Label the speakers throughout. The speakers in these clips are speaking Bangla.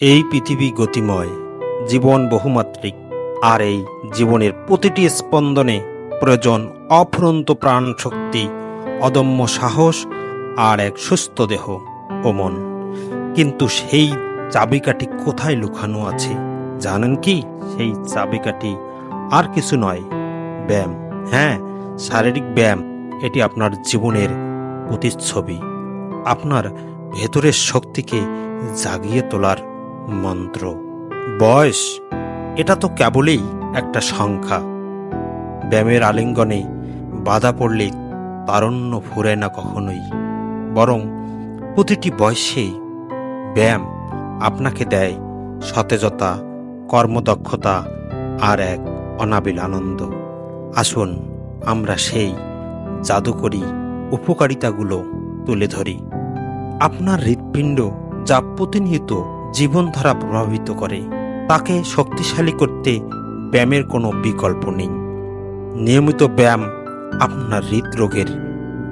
Speaker 1: এই পৃথিবী গতিময়, জীবন বহুমাত্রিক, আর এই জীবনের প্রতিটি স্পন্দনে প্রয়োজন অফুরন্ত প্রাণ শক্তি অদম্য সাহস আর এক সুস্থ দেহ ও মন। কিন্তু সেই চাবিকাঠি কোথায় লুকানো আছে? জানেন কি? সেই চাবিকাঠি আর কিছু নয়, ব্যায়াম। হ্যাঁ শারীরিক ব্যায়াম, এটি আপনার জীবনের প্রতিচ্ছবি। আপনার ভেতরের শক্তিকে জাগিয়ে তোলার মন্ত্র। বয়স, এটা তো কেবলই একটা সংখ্যা। ব্যায়ামের আলিঙ্গনে বাধা পড়লে তারণ্য ফুরে না কখনোই। বরং প্রতিটি বয়সে ব্যায়াম আপনাকে দেয় সতেজতা, কর্মদক্ষতা আর এক অনাবিল আনন্দ। আসুন, আমরা সেই জাদুকরী উপকারিতাগুলো তুলে ধরি। আপনার হৃৎপিণ্ড যা প্রতিনিয়ত জীবনধারা প্রভাবিত করে। তাকে শক্তিশালী করতে ব্যায়ামের কোনো বিকল্প নেই। নিয়মিত ব্যায়াম আপনার হৃদরোগের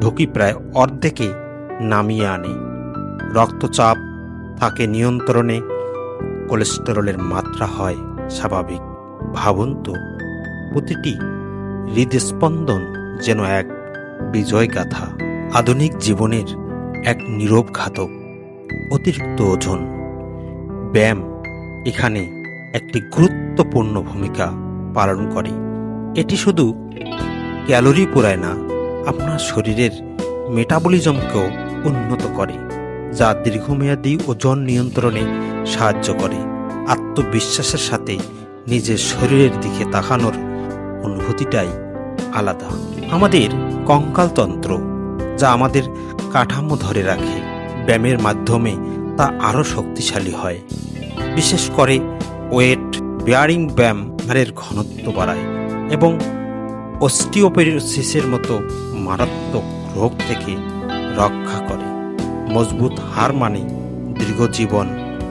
Speaker 1: ঝুঁকি প্রায় অর্ধেকে নামিয়ে আনে। রক্তচাপ থাকে নিয়ন্ত্রণে, কোলেস্টেরলের মাত্রা হয় স্বাভাবিক। ভাবুন তো, প্রতিটি হৃদস্পন্দন যেন এক বিজয় গাথা আধুনিক জীবনের এক নীরব ঘাতক, অতিরিক্ত ওজন। ব্যায়াম এখানে একটি গুরুত্বপূর্ণ ভূমিকা পালন করে। এটি শুধু ক্যালোরি পোড়ায় না, আপনার শরীরের মেটাবলিজমকেও উন্নত করে, যা দীর্ঘমেয়াদী ওজন নিয়ন্ত্রণে সাহায্য করে। আত্মবিশ্বাসের সাথে নিজের শরীরের দিকে তাকানোর অনুভূতিটাই আলাদা। আমাদের কঙ্কালতন্ত্র, যা আমাদের কাঠামো ধরে রাখে। ব্যায়ামের মাধ্যমে তা আরও শক্তিশালী হয়। বিশেষ করে ওয়েট, বেয়ারিং ব্যায়াম, হাড়ের ঘনত্ব বাড়ায় এবং অস্টিওপেরোসিসের মতো মারাত্মক রোগ থেকে রক্ষা করে। মজবুত হার মানে দীর্ঘ জীবন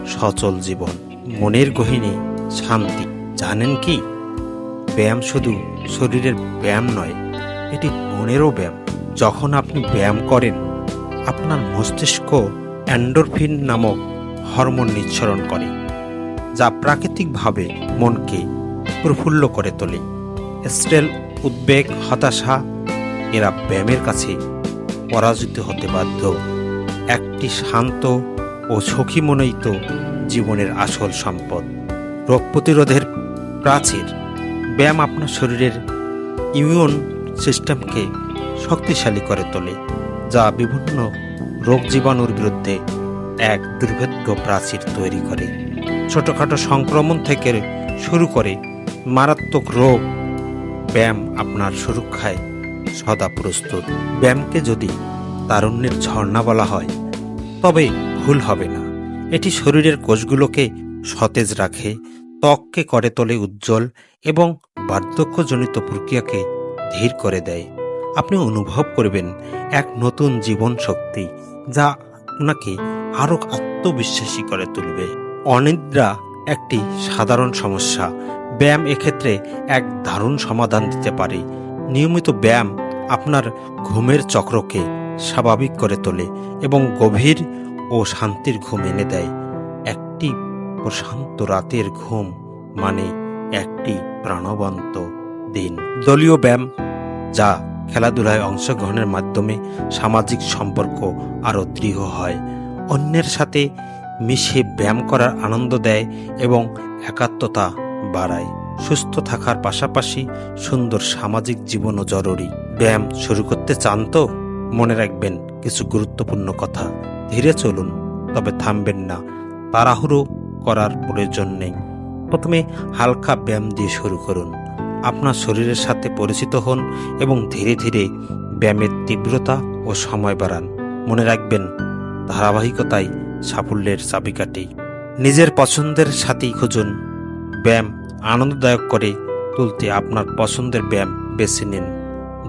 Speaker 1: সচল জীবন, মনের গহিনী শান্তি। জানেন কি? ব্যায়াম শুধু শরীরের ব্যায়াম নয়, এটি মনেরও ব্যায়াম। যখন আপনি ব্যায়াম করেন, আপনার মস্তিষ্ক অ্যান্ডোরফিন নামক হরমোন নিঃসরণ করে, যা প্রাকৃতিকভাবে মনকে প্রফুল্ল করে তোলে। স্ট্রেল উদ্বেগ, হতাশা এরা ব্যায়ামের কাছে পরাজিত হতে বাধ্য। একটি শান্ত ও সখীমনোহিত জীবনের আসল সম্পদ। রোগ প্রতিরোধের প্রাচীর, ব্যায়াম আপনার শরীরের ইমিউন সিস্টেমকে শক্তিশালী করে তোলে, যা বিভিন্ন রোগ জীবাণুর বিরুদ্ধে এক দুর্ভেদ্য প্রাচীর তৈরি করে। ছোটখাটো সংক্রমণ থেকে শুরু করে মারাত্মক রোগ ব্যায়াম আপনার সুরক্ষায় সদা প্রস্তুত। ব্যায়ামকে যদি তারুণ্যের ঝর্ণা বলা হয়, তবে ভুল হবে না। এটি শরীরের কোষগুলোকে সতেজ রাখে, ত্বককে করে তোলে উজ্জ্বল এবং বার্ধক্যজনিত প্রক্রিয়াকে ধীর করে দেয়। আপনি অনুভব করবেন এক নতুন জীবন শক্তি যা আপনাকে আরও আত্মবিশ্বাসী করে তুলবে। অনিদ্রা একটি সাধারণ সমস্যা। ব্যায়াম এক্ষেত্রে এক দারুণ সমাধান দিতে পারে। নিয়মিত ব্যায়াম আপনার ঘুমের চক্রকে স্বাভাবিক করে তোলে এবং গভীর ও শান্তির ঘুম এনে দেয়। একটি প্রশান্ত রাতের ঘুম মানে একটি প্রাণবন্ত দিন। দলীয় ব্যায়াম যা খেলাধুলায় অংশগ্রহণের মাধ্যমে সামাজিক সম্পর্ক আরও দৃঢ় হয়। অন্যের সাথে মিশে ব্যায়াম করার আনন্দ দেয় এবং একাত্মতা বাড়ায়। সুস্থ থাকার পাশাপাশি সুন্দর সামাজিক জীবনও জরুরি। ব্যায়াম শুরু করতে চান তো? মনে রাখবেন, কিছু গুরুত্বপূর্ণ কথা। ধীরে চলুন, তবে থামবেন না। তাড়াহুড়ো করার প্রয়োজন নেই। প্রথমে হালকা ব্যায়াম দিয়ে শুরু করুন। আপনার শরীরের সাথে পরিচিত হন এবং ধীরে ধীরে ব্যায়ামের তীব্রতা ও সময় বাড়ান। মনে রাখবেন, ধারাবাহিকতাই সাফল্যের চাবিকাঠি। নিজের পছন্দের সাথেই খুঁজুন। ব্যায়াম আনন্দদায়ক করে তুলতে আপনার পছন্দের ব্যায়াম বেছে নিন।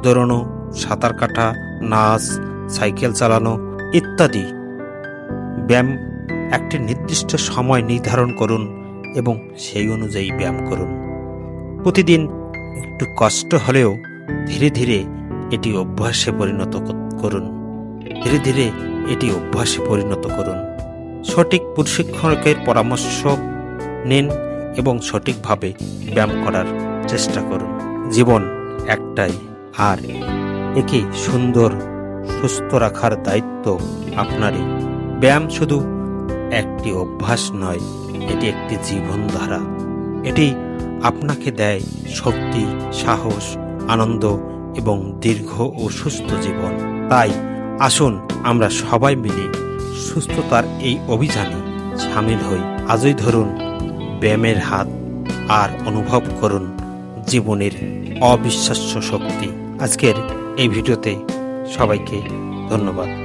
Speaker 1: দৌড়ানো, সাঁতার কাটা, নাচ, সাইকেল চালানো ইত্যাদি। ব্যায়াম একটি নির্দিষ্ট সময় নির্ধারণ করুন এবং সেই অনুযায়ী ব্যায়াম করুন। প্রতিদিন একটু কষ্ট হলেও ধীরে ধীরে এটি অভ্যাসে পরিণত করুন। ধীরে ধীরে এটি অভ্যাসে পরিণত করুন। সঠিক প্রশিক্ষকের পরামর্শ নিন এবং সঠিকভাবে ব্যায়াম করার চেষ্টা করুন। জীবন একটাই, আর একে সুন্দর, সুস্থ রাখার দায়িত্ব আপনারই। ব্যায়াম শুধু একটি অভ্যাস নয়, এটি একটি জীবনধারা। এটি আপনাকে দেয় শক্তি, সাহস, আনন্দ এবং দীর্ঘ ও সুস্থ জীবন। তাই আসুন আমরা সবাই মিলে সুস্থতার এই অভিযানে সামিল হই। আজই ধরুন ব্যায়ামের হাত আর অনুভব করুন জীবনের অবিশ্বাস্য শক্তি। আজকের এই ভিডিওতে সবাইকে ধন্যবাদ।